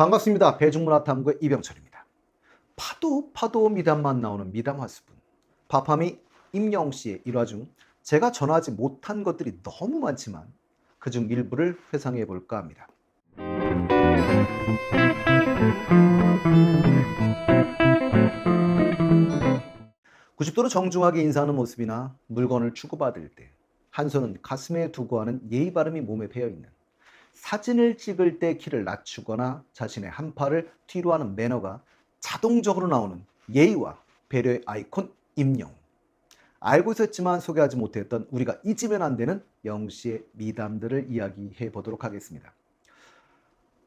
반갑습니다. 배중문화탐구의 이병철입니다. 파도 파도 미담만 나오는 미담 화수분. 파파미 임영 씨의 일화 중 제가 전하지 못한 것들이 너무 많지만 그 중 일부를 회상해 볼까 합니다. 90도로 정중하게 인사하는 모습이나 물건을 주고받을 때 한 손은 가슴에 두고 하는 예의 바름이 몸에 배어 있는 사진을 찍을 때 키를 낮추거나 자신의 한 팔을 뒤로 하는 매너가 자동적으로 나오는 예의와 배려의 아이콘 임영. 알고 있었지만 소개하지 못했던 우리가 잊으면 안 되는 영씨의 미담들을 이야기해 보도록 하겠습니다.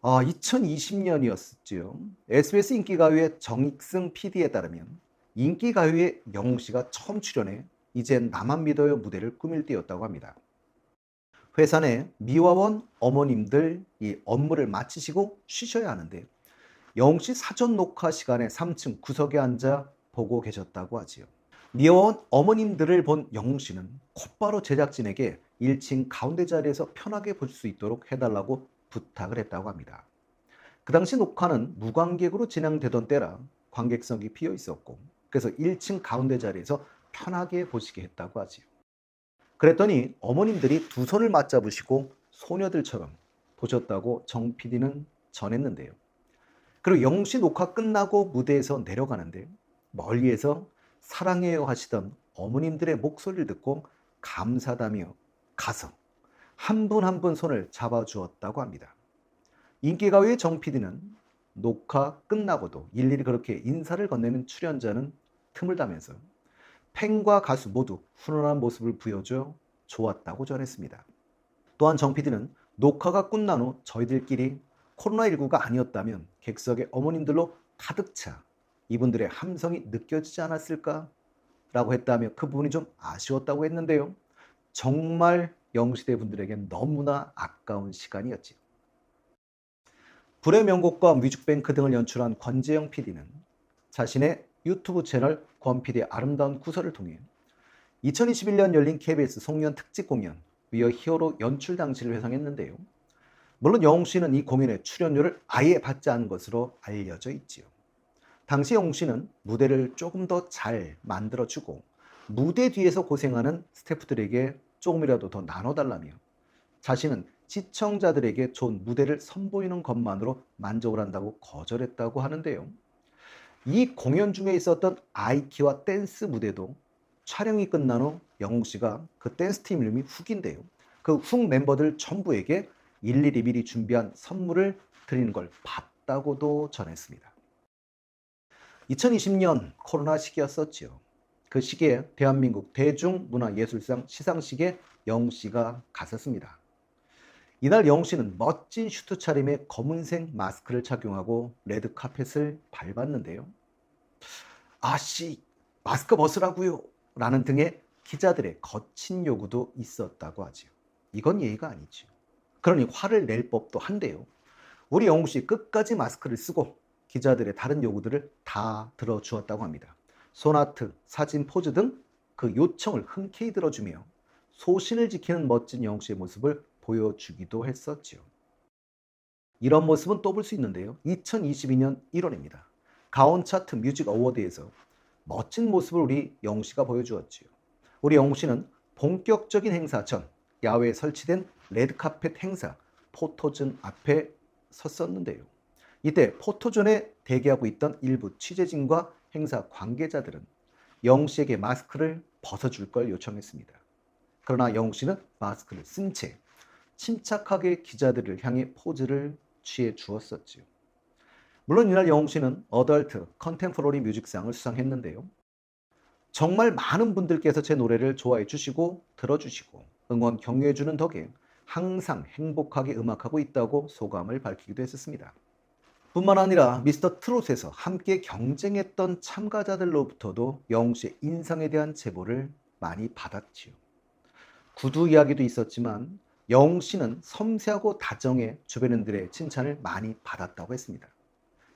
아, 2020년이었죠. SBS 인기가요의 정익승 PD에 따르면 인기가요의 영씨가 처음 출연해 이젠 나만 믿어요 무대를 꾸밀 때였다고 합니다. 회사 내 미화원 어머님들 이 업무를 마치시고 쉬셔야 하는데 영씨 사전 녹화 시간에 3층 구석에 앉아 보고 계셨다고 하지요. 미화원 어머님들을 본 영씨는 곧바로 제작진에게 1층 가운데 자리에서 편하게 볼 수 있도록 해달라고 부탁을 했다고 합니다. 그 당시 녹화는 무관객으로 진행되던 때라 관객석이 비어 있었고 그래서 1층 가운데 자리에서 편하게 보시게 했다고 하지요. 그랬더니 어머님들이 두 손을 맞잡으시고 소녀들처럼 보셨다고 정 PD는 전했는데요. 그리고 영시 녹화 끝나고 무대에서 내려가는데 멀리에서 사랑해요 하시던 어머님들의 목소리를 듣고 감사다며 가서 한 분 한 분 손을 잡아주었다고 합니다. 인기가요의 정 PD는 녹화 끝나고도 일일이 그렇게 인사를 건네는 출연자는 틈을 타면서 팬과 가수 모두 훈훈한 모습을 보여줘 좋았다고 전했습니다. 또한 정 PD는 녹화가 끝난 후 저희들끼리 코로나19가 아니었다면 객석의 어머님들로 가득 차 이분들의 함성이 느껴지지 않았을까? 라고 했다며 그 부분이 좀 아쉬웠다고 했는데요. 정말 영시대 분들에겐 너무나 아까운 시간이었지요. 불의 명곡과 뮤직뱅크 등을 연출한 권재영 PD는 자신의 유튜브 채널 권PD의 아름다운 구설을 통해 2021년 열린 KBS 송년 특집 공연 위어 히어로 연출 당시를 회상했는데요. 물론 영웅 씨는 이 공연의 출연료를 아예 받지 않은 것으로 알려져 있지요. 당시 영웅 씨는 무대를 조금 더 잘 만들어주고 무대 뒤에서 고생하는 스태프들에게 조금이라도 더 나눠달라며 자신은 시청자들에게 좋은 무대를 선보이는 것만으로 만족을 한다고 거절했다고 하는데요. 이 공연 중에 있었던 아이키와 댄스 무대도 촬영이 끝난 후 영웅 씨가 그 댄스 팀 이름이 훅인데요. 그 훅 멤버들 전부에게 일일이 미리 준비한 선물을 드리는 걸 봤다고도 전했습니다. 2020년 코로나 시기였었지요. 그 시기에 대한민국 대중문화예술상 시상식에 영웅 씨가 갔었습니다. 이날 영웅 씨는 멋진 슈트 차림에 검은색 마스크를 착용하고 레드 카펫을 밟았는데요. 아씨, 마스크 벗으라고요. 라는 등의 기자들의 거친 요구도 있었다고 하지요. 이건 예의가 아니지요. 그러니 화를 낼 법도 한데요. 우리 영웅 씨 끝까지 마스크를 쓰고 기자들의 다른 요구들을 다 들어주었다고 합니다. 소나트, 사진, 포즈 등 그 요청을 흔쾌히 들어주며 소신을 지키는 멋진 영웅 씨의 모습을 보여주기도 했었지요. 이런 모습은 또 볼 수 있는데요. 2022년 1월입니다. 가온 차트 뮤직 어워드에서 멋진 모습을 우리 영웅 씨가 보여주었지요. 우리 영웅 씨는 본격적인 행사 전 야외에 설치된 레드카펫 행사 포토존 앞에 섰었는데요. 이때 포토존에 대기하고 있던 일부 취재진과 행사 관계자들은 영웅 씨에게 마스크를 벗어줄 걸 요청했습니다. 그러나 영웅 씨는 마스크를 쓴 채 침착하게 기자들을 향해 포즈를 취해 주었었지요. 물론 이날 영웅 씨는 어덜트 컨템포러리 뮤직상을 수상했는데요. 정말 많은 분들께서 제 노래를 좋아해 주시고 들어주시고 응원 격려해 주는 덕에 항상 행복하게 음악하고 있다고 소감을 밝히기도 했었습니다. 뿐만 아니라 미스터 트롯에서 함께 경쟁했던 참가자들로부터도 영웅 씨의 인상에 대한 제보를 많이 받았지요. 구두 이야기도 있었지만 영웅 씨는 섬세하고 다정해 주변인들의 칭찬을 많이 받았다고 했습니다.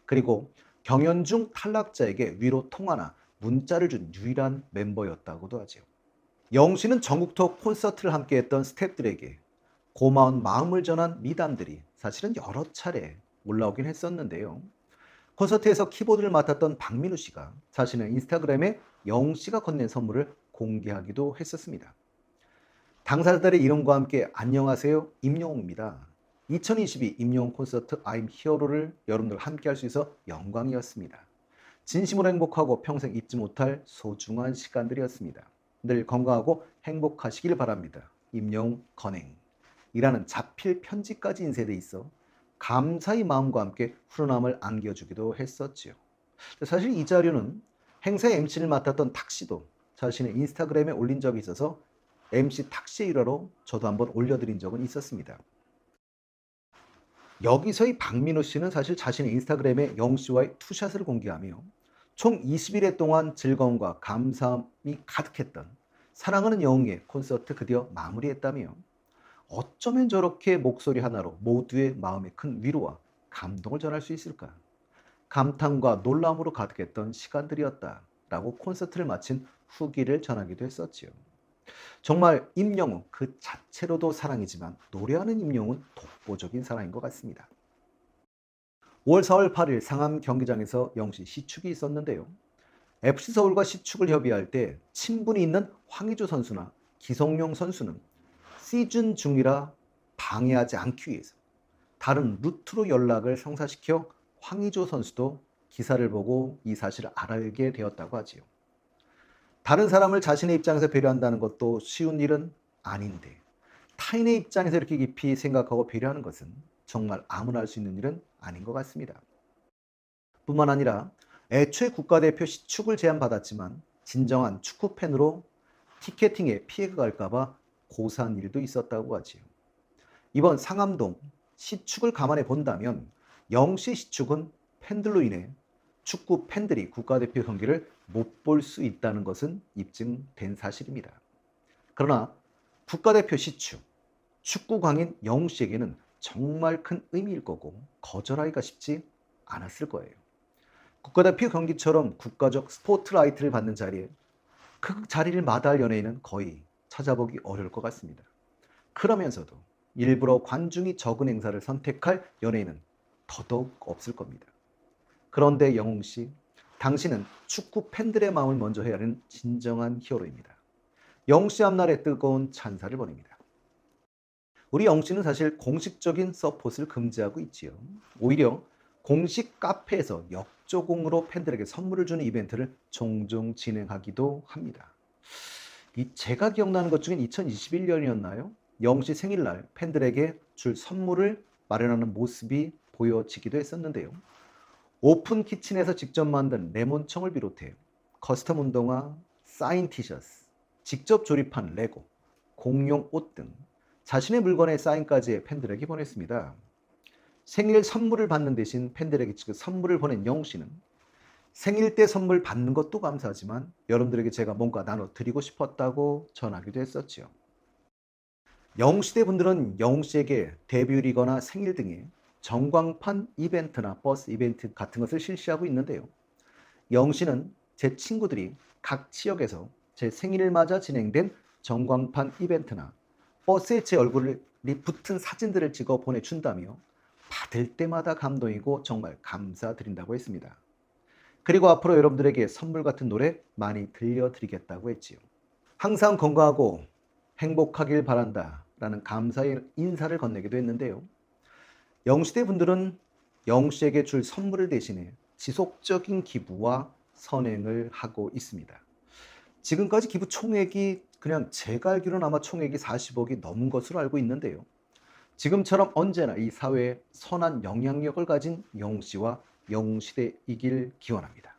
그리고 경연 중 탈락자에게 위로 통화나 문자를 준 유일한 멤버였다고도 하죠. 영웅 씨는 전국 투어 콘서트를 함께했던 스태프들에게 고마운 마음을 전한 미담들이 사실은 여러 차례 올라오긴 했었는데요. 콘서트에서 키보드를 맡았던 박민우 씨가 자신의 인스타그램에 영 씨가 건넨 선물을 공개하기도 했었습니다. 당사자들의 이름과 함께 안녕하세요 임영웅입니다. 2022 임영웅 콘서트 I'm 히어로를 여러분들 함께 할 수 있어 영광이었습니다. 진심으로 행복하고 평생 잊지 못할 소중한 시간들이었습니다. 늘 건강하고 행복하시길 바랍니다. 임영웅 건행. 이라는 자필 편지까지 인쇄돼 있어 감사의 마음과 함께 후련함을 안겨주기도 했었지요. 사실 이 자료는 행사 MC를 맡았던 탁 씨도 자신의 인스타그램에 올린 적이 있어서 MC 탁씨의 일화로 저도 한번 올려드린 적은 있었습니다. 여기서의 박민호 씨는 사실 자신의 인스타그램에 영 씨와의 투샷을 공개하며 총 20일 동안 즐거움과 감사함이 가득했던 사랑하는 영웅의 콘서트 드디어 마무리했다며 어쩌면 저렇게 목소리 하나로 모두의 마음에 큰 위로와 감동을 전할 수 있을까? 감탄과 놀라움으로 가득했던 시간들이었다. 라고 콘서트를 마친 후기를 전하기도 했었지요. 정말 임영웅 그 자체로도 사랑이지만 노래하는 임영웅은 독보적인 사랑인 것 같습니다. 5월 4월 8일 상암 경기장에서 영시 시축이 있었는데요. FC 서울과 시축을 협의할 때 친분이 있는 황의조 선수나 기성용 선수는 시즌 중이라 방해하지 않기 위해서 다른 루트로 연락을 성사시켜 황의조 선수도 기사를 보고 이 사실을 알게 되었다고 하지요. 다른 사람을 자신의 입장에서 배려한다는 것도 쉬운 일은 아닌데 타인의 입장에서 이렇게 깊이 생각하고 배려하는 것은 정말 아무나 할 수 있는 일은 아닌 것 같습니다. 뿐만 아니라 애초에 국가대표 시축을 제안받았지만 진정한 축구 팬으로 티켓팅에 피해가 갈까봐 고사한 일도 있었다고 하지요. 이번 상암동 시축을 감안해 본다면 영시 시축은 팬들로 인해 축구 팬들이 국가대표 경기를 못 볼 수 있다는 것은 입증된 사실입니다. 그러나 국가대표 시축, 축구광인 영씨에게는 정말 큰 의미일 거고 거절하기가 쉽지 않았을 거예요. 국가대표 경기처럼 국가적 스포트라이트를 받는 자리에 그 자리를 마다할 연예인은 거의 찾아보기 어려울 것 같습니다. 그러면서도 일부러 관중이 적은 행사를 선택할 연예인은 더더욱 없을 겁니다. 그런데 영웅 씨, 당신은 축구 팬들의 마음을 먼저 헤아리는 진정한 히어로입니다. 영웅 씨 앞날에 뜨거운 찬사를 보냅니다. 우리 영웅 씨는 사실 공식적인 서폿을 금지하고 있지요. 오히려 공식 카페에서 역조공으로 팬들에게 선물을 주는 이벤트를 종종 진행하기도 합니다. 이 제가 기억나는 것 중엔 2021년이었나요? 영씨 생일날 팬들에게 줄 선물을 마련하는 모습이 보여지기도 했었는데요. 오픈 키친에서 직접 만든 레몬청을 비롯해 커스텀 운동화, 사인 티셔츠, 직접 조립한 레고, 공용 옷 등 자신의 물건의 사인까지 팬들에게 보냈습니다. 생일 선물을 받는 대신 팬들에게 지금 선물을 보낸 영우 씨는 생일 때 선물 받는 것도 감사하지만 여러분들에게 제가 뭔가 나눠 드리고 싶었다고 전하기도 했었지요. 영웅 시대 분들은 영웅 씨에게 데뷔일이거나 생일 등의 전광판 이벤트나 버스 이벤트 같은 것을 실시하고 있는데요. 영웅씨는 제 친구들이 각 지역에서 제 생일을 맞아 진행된 전광판 이벤트나 버스에 제 얼굴이 붙은 사진들을 찍어 보내준다며 받을 때마다 감동이고 정말 감사드린다고 했습니다. 그리고 앞으로 여러분들에게 선물 같은 노래 많이 들려드리겠다고 했지요. 항상 건강하고 행복하길 바란다 라는 감사의 인사를 건네기도 했는데요. 영시대 분들은 영씨에게 줄 선물을 대신해 지속적인 기부와 선행을 하고 있습니다. 지금까지 기부 총액이 그냥 제가 알기로는 아마 총액이 40억이 넘은 것으로 알고 있는데요. 지금처럼 언제나 이 사회에 선한 영향력을 가진 영씨와 영웅 시대이길 기원합니다.